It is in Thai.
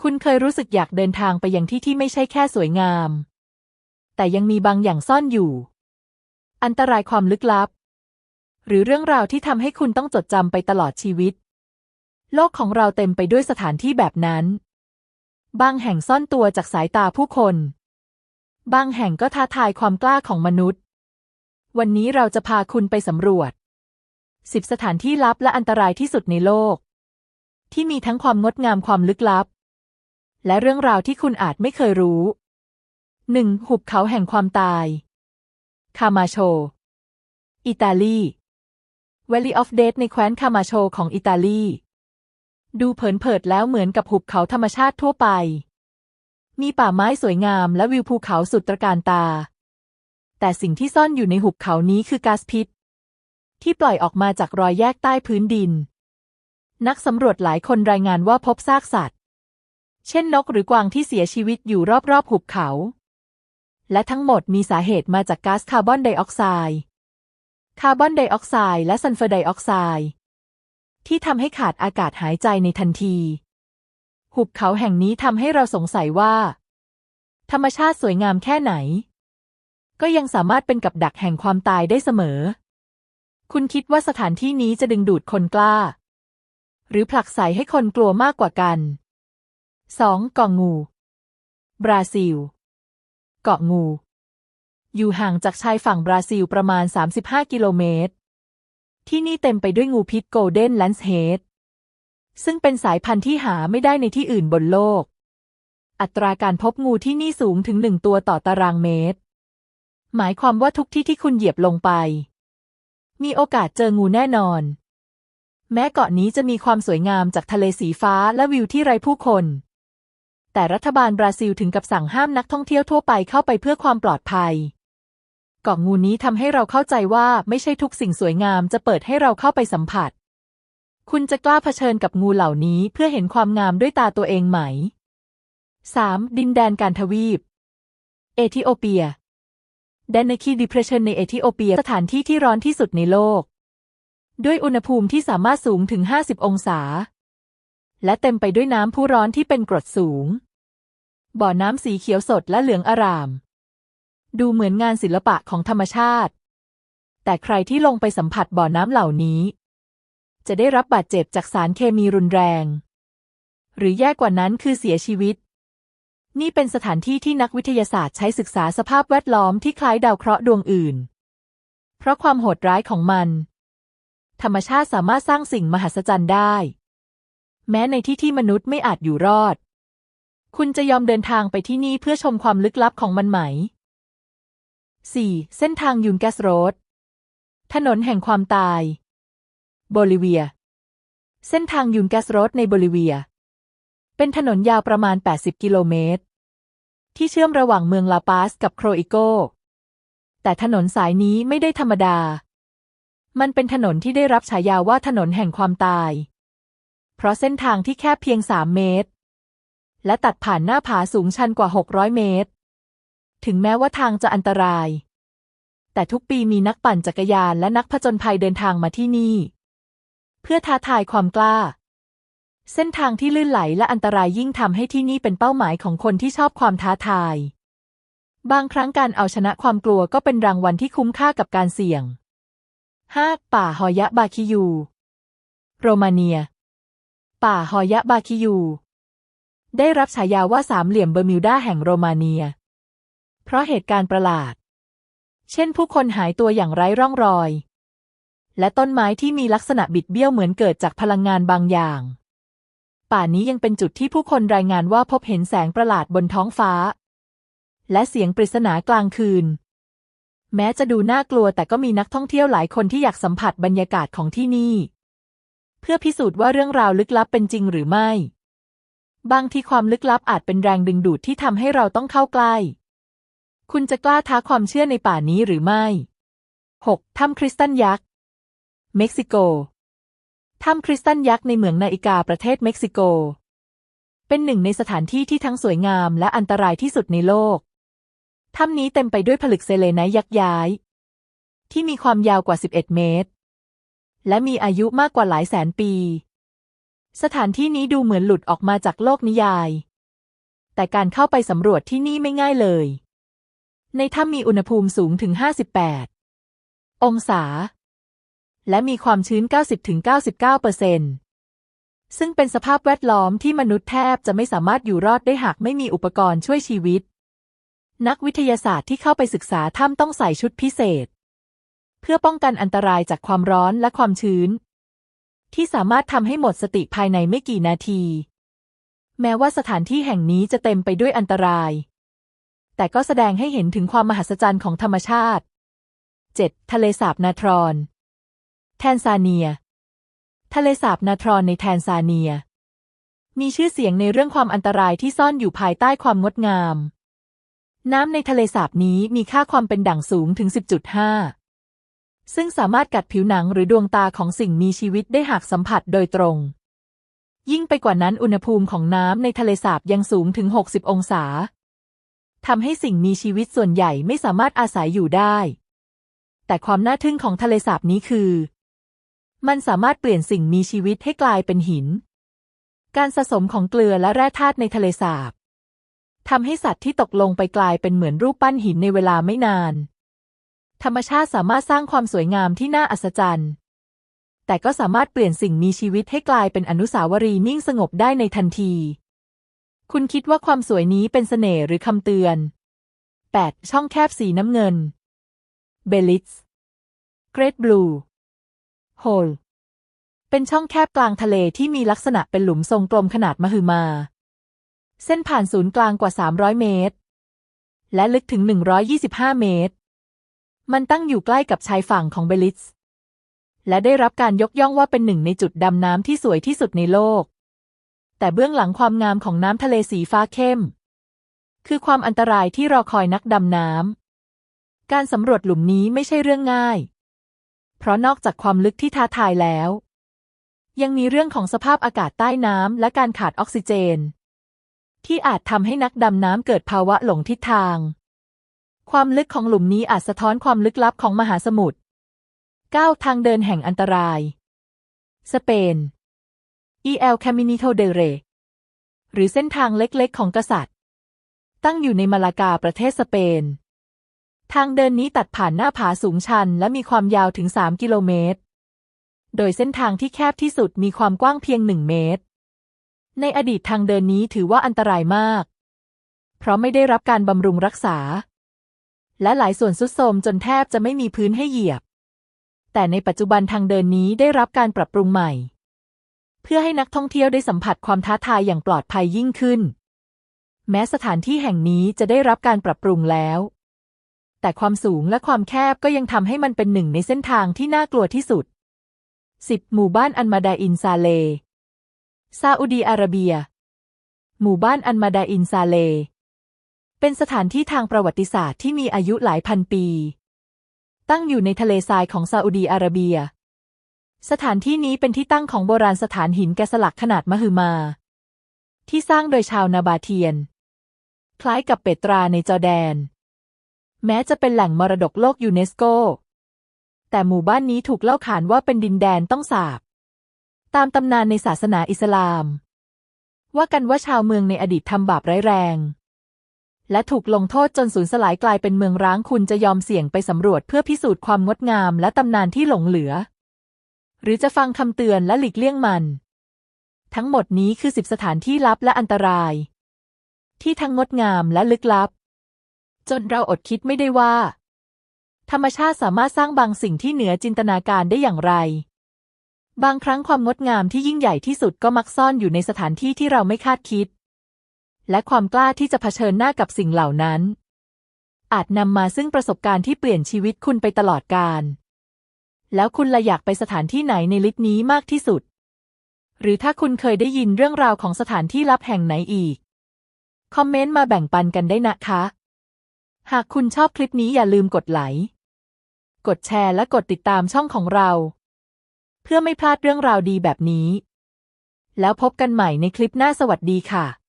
คุณเคยรู้สึกอยากเดินทางไปยังที่ที่ไม่ใช่แค่สวยงาม แต่ยังมีบางอย่างซ่อนอยู่ อันตรายความลึกลับ หรือเรื่องราวที่ทำให้คุณต้องจดจำไปตลอดชีวิต โลกของเราเต็มไปด้วยสถานที่แบบนั้น บางแห่งซ่อนตัวจากสายตาผู้คน บางแห่งก็ท้าทายความกล้าของมนุษย์ วันนี้เราจะพาคุณไปสำรวจสิบสถานที่ลับและอันตรายที่สุดในโลก ที่มีทั้งความงดงามความลึกลับ และเรื่องราวที่คุณอาจไม่เคยรู้หนึ่งหุบเขาแห่งความตาย คามาโช อิตาลี Valley of Death ในแคว้นคามาโชของอิตาลี ดูเผินเผิดแล้วเหมือนกับหุบเขาธรรมชาติทั่วไป มีป่าไม้สวยงามและวิวภูเขาสุดตระการตา แต่สิ่งที่ซ่อนอยู่ในหุบเขานี้คือก๊าซพิษ ที่ปล่อยออกมาจากรอยแยกใต้พื้นดิน นักสำรวจหลายคนรายงานว่าพบซากสัตว์ เช่นนกหรือกวางที่เสียชีวิตอยู่รอบๆหุบเขา และทั้งหมดมีสาเหตุมาจากก๊าซคาร์บอนไดออกไซด์ คาร์บอนไดออกไซด์และซัลเฟอร์ไดออกไซด์ที่ทำให้ขาดอากาศหายใจในทันที หุบเขาแห่งนี้ทำให้เราสงสัยว่า ธรรมชาติสวยงามแค่ไหน ก็ยังสามารถเป็นกับดักแห่งความตายได้เสมอ คุณคิดว่าสถานที่นี้จะดึงดูดคนกล้า หรือผลักไสให้คนกลัวมากกว่ากัน 2. เกาะงู บราซิล เกาะงู อยู่ห่างจากชายฝั่งบราซิลประมาณ 35 กิโลเมตร ที่นี่เต็มไปด้วยงูพิษโกลเด้นแลนส์เฮดซึ่งเป็นสายพันธุ์ที่หาไม่ได้ในที่อื่นบนโลก อัตราการพบงูที่นี่สูงถึงหนึ่งตัวต่อตารางเมตร หมายความว่าทุกที่ที่คุณเหยียบลงไป มีโอกาสเจองูแน่นอน แม้เกาะนี้จะมีความสวยงามจากทะเลสีฟ้าและวิวที่ไร้ผู้คน แต่รัฐบาลบราซิลถึงกับสั่งห้ามนักท่องเที่ยวทั่วไปเข้าไปเพื่อความปลอดภัยเกาะงูนี้ทำให้เราเข้าใจว่าไม่ใช่ทุกสิ่งสวยงามจะเปิดให้เราเข้าไปสัมผัส คุณจะกล้าเผชิญกับงูเหล่านี้เพื่อเห็นความงามด้วยตาตัวเองไหม 3. ดินแดนการทวีป เอธิโอเปียแดนนคีดิเพรสชันในเอธิโอเปียสถานที่ที่ร้อนที่สุดในโลก ด้วยอุณหภูมิที่สามารถสูงถึง 50 องศา และเต็มไปด้วยน้ำผู้ร้อนที่เป็นกรดสูง บ่อน้ำสีเขียวสดและเหลืองอาราม ดูเหมือนงานศิลปะของธรรมชาติ แต่ใครที่ลงไปสัมผัสบ่อน้ำเหล่านี้ จะได้รับบาดเจ็บจากสารเคมีรุนแรง หรือแย่กว่านั้นคือเสียชีวิต นี่เป็นสถานที่ที่นักวิทยาศาสตร์ใช้ศึกษาสภาพแวดล้อมที่คล้ายดาวเคราะห์ดวงอื่น เพราะความโหดร้ายของมันธรรมชาติสามารถสร้างสิ่งมหัศจรรย์ได้ แม้ในที่ที่มนุษย์ไม่อาจอยู่รอด คุณจะยอมเดินทางไปที่นี่เพื่อชมความลึกลับของมันไหม 4. เส้นทางยูนแกสโรดถนนแห่งความตาย โบลิเวีย เส้นทางยูนแกสโรดในโบลิเวีย เป็นถนนยาวประมาณ 80 กิโลเมตร ที่เชื่อมระหว่างเมืองลาปาสกับโครอิโก แต่ถนนสายนี้ไม่ได้ธรรมดา มันเป็นถนนที่ได้รับฉายาว่าถนนแห่งความตาย เพราะเส้นทางที่แคบเพียง3เมตร และตัดผ่านหน้าผาสูงชันกว่า 600 เมตร ถึงแม้ว่าทางจะอันตราย แต่ทุกปีมีนักปั่นจักรยานและนักผจญภัยเดินทางมาที่นี่ เพื่อท้าทายความกล้า เส้นทางที่ลื่นไหลและอันตรายยิ่งทำให้ที่นี่เป็นเป้าหมายของคนที่ชอบความท้าทาย บางครั้งการเอาชนะความกลัวก็เป็นรางวัลที่คุ้มค่ากับการเสี่ยง 5. ป่าฮอยะบาคิยู โรมาเนีย ป่าฮอยะบาคิยู ได้รับฉายาว่าสามเหลี่ยมเบอร์มิวดาแห่งโรมาเนีย เพราะเหตุการณ์ประหลาด เช่นผู้คนหายตัวอย่างไร้ร่องรอย และต้นไม้ที่มีลักษณะบิดเบี้ยวเหมือนเกิดจากพลังงานบางอย่าง ป่านี้ยังเป็นจุดที่ผู้คนรายงานว่าพบเห็นแสงประหลาดบนท้องฟ้า และเสียงปริศนากลางคืน แม้จะดูน่ากลัวแต่ก็มีนักท่องเที่ยวหลายคนที่อยากสัมผัสบรรยากาศของที่นี่ เพื่อพิสูจน์ว่าเรื่องราวลึกลับเป็นจริงหรือไม่ บางทีความลึกลับอาจเป็นแรงดึงดูดที่ทำให้เราต้องเข้าใกล้ คุณจะกล้าท้าความเชื่อในป่านี้หรือไม่ 6. ถ้ำคริสตันยักษ์ เม็กซิโก ถ้ำคริสตันยักษ์ในเมืองนาอิกาประเทศเม็กซิโก เป็นหนึ่งในสถานที่ที่ทั้งสวยงามและอันตรายที่สุดในโลก ถ้ำนี้เต็มไปด้วยผลึกเซเลไนยักษ์ย้าย ที่มีความยาวกว่า 11 เมตร และมีอายุมากกว่าหลายแสนปี สถานที่นี้ดูเหมือนหลุดออกมาจากโลกนิยาย แต่การเข้าไปสำรวจที่นี่ไม่ง่ายเลย ในถ้ำมีอุณหภูมิสูงถึง 58 องศา และมีความชื้น 90-99%เปอร์เซ็นต์ซึ่งเป็นสภาพแวดล้อมที่มนุษย์แทบจะไม่สามารถอยู่รอดได้หากไม่มีอุปกรณ์ช่วยชีวิต นักวิทยาศาสตร์ที่เข้าไปศึกษาถ้ำต้องใส่ชุดพิเศษ เพื่อป้องกันอันตรายจากความร้อนและความชื้น ที่สามารถทำให้หมดสติภายในไม่กี่นาที แม้ว่าสถานที่แห่งนี้จะเต็มไปด้วยอันตราย แต่ก็แสดงให้เห็นถึงความมหัศจรรย์ของธรรมชาติ 7. ทะเลสาบนาทรอน แทนซาเนีย ทะเลสาบนาทรอนในแทนซาเนีย มีชื่อเสียงในเรื่องความอันตรายที่ซ่อนอยู่ภายใต้ความงดงาม น้ำในทะเลสาบนี้มีค่าความเป็นด่างสูงถึง 10.5 ซึ่งสามารถกัดผิวหนังหรือดวงตาของสิ่งมีชีวิตได้หากสัมผัสโดยตรง ยิ่งไปกว่านั้นอุณหภูมิของน้ำในทะเลสาบยังสูงถึง 60 องศาทำให้สิ่งมีชีวิตส่วนใหญ่ไม่สามารถอาศัยอยู่ได้ แต่ความน่าทึ่งของทะเลสาบนี้คือ มันสามารถเปลี่ยนสิ่งมีชีวิตให้กลายเป็นหิน การสะสมของเกลือและแร่ธาตุในทะเลสาบทำให้สัตว์ที่ตกลงไปกลายเป็นเหมือนรูปปั้นหินในเวลาไม่นาน ธรรมชาติสามารถสร้างความสวยงามที่น่าอัศจรรย์ แต่ก็สามารถเปลี่ยนสิ่งมีชีวิตให้กลายเป็นอนุสาวรีย์นิ่งสงบได้ในทันที คุณคิดว่าความสวยนี้เป็นเสน่ห์หรือคำเตือน 8. ช่องแคบสีน้ำเงิน เบลิสเกรดบลูโฮลเป็นช่องแคบกลางทะเลที่มีลักษณะเป็นหลุมทรงกลมขนาดมหึมา เส้นผ่านศูนย์กลางกว่า 300 เมตร และลึกถึง 125 เมตร มันตั้งอยู่ใกล้กับชายฝั่งของเบลิส และได้รับการยกย่องว่าเป็นหนึ่งในจุดดำน้ำที่สวยที่สุดในโลก แต่เบื้องหลังความงามของน้ำทะเลสีฟ้าเข้ม คือความอันตรายที่รอคอยนักดำน้ำ การสำรวจหลุมนี้ไม่ใช่เรื่องง่าย เพราะนอกจากความลึกที่ท้าทายแล้ว ยังมีเรื่องของสภาพอากาศใต้น้ำและการขาดออกซิเจน ที่อาจทำให้นักดำน้ำเกิดภาวะหลงทิศทาง ความลึกของหลุมนี้อาจสะท้อนความลึกลับของมหาสมุทร9ทางเดินแห่งอันตราย สเปน El Caminito del Rey หรือเส้นทางเล็กๆ ของกษัตริย์ ตั้งอยู่ในมาลากาประเทศสเปน ทางเดินนี้ตัดผ่านหน้าผาสูงชันและมีความยาวถึง 3 กิโลเมตร โดยเส้นทางที่แคบที่สุดมีความกว้างเพียง 1 เมตร ในอดีตทางเดินนี้ถือว่าอันตรายมาก เพราะไม่ได้รับการบำรุงรักษา และหลายส่วนสุดโทรมจนแทบจะไม่มีพื้นให้เหยียบ แต่ในปัจจุบันทางเดินนี้ได้รับการปรับปรุงใหม่ เพื่อให้นักท่องเที่ยวได้สัมผัสความท้าทายอย่างปลอดภัยยิ่งขึ้น แม้สถานที่แห่งนี้จะได้รับการปรับปรุงแล้ว แต่ความสูงและความแคบก็ยังทำให้มันเป็นหนึ่งในเส้นทางที่น่ากลัวที่สุด 10. หมู่บ้านอันมาดาอินซาเลซาอุดีอาระเบีย หมู่บ้านอันมาดาอินซาเล เป็นสถานที่ทางประวัติศาสตร์ที่มีอายุหลายพันปี ตั้งอยู่ในทะเลทรายของซาอุดีอาระเบีย สถานที่นี้เป็นที่ตั้งของโบราณสถานหินแกะสลักขนาดมหึมา ที่สร้างโดยชาวนาบาเทียน คล้ายกับเปตราในจอร์แดน แม้จะเป็นแหล่งมรดกโลกยูเนสโก แต่หมู่บ้านนี้ถูกเล่าขานว่าเป็นดินแดนต้องสาบ ตามตำนานในศาสนาอิสลาม ว่ากันว่าชาวเมืองในอดีตทำบาปร้ายแรง และถูกลงโทษจนสูญสลายกลายเป็นเมืองร้างคุณจะยอมเสี่ยงไปสำรวจเพื่อพิสูจน์ความงดงามและตำนานที่หลงเหลือ หรือจะฟังคำเตือนและหลีกเลี่ยงมัน ทั้งหมดนี้คือสิบสถานที่ลับและอันตราย ที่ทั้งงดงามและลึกลับ จนเราอดคิดไม่ได้ว่า ธรรมชาติสามารถสร้างบางสิ่งที่เหนือจินตนาการได้อย่างไรบางครั้งความงดงามที่ยิ่งใหญ่ที่สุดก็มักซ่อนอยู่ในสถานที่ที่เราไม่คาดคิด และความกล้าที่จะเผชิญหน้ากับสิ่งเหล่านั้น อาจนำมาซึ่งประสบการณ์ที่เปลี่ยนชีวิตคุณไปตลอดกาลแล้วคุณละอยากไปสถานที่ไหนในลิสต์นี้มากที่สุด หรือถ้าคุณเคยได้ยินเรื่องราวของสถานที่ลับแห่งไหนอีก คอมเมนต์มาแบ่งปันกันได้นะคะ หากคุณชอบคลิปนี้อย่าลืมกดไลค์กดแชร์และกดติดตามช่องของเรา เพื่อไม่พลาดเรื่องราวดีแบบนี้ แล้วพบกันใหม่ในคลิปหน้าสวัสดีค่ะ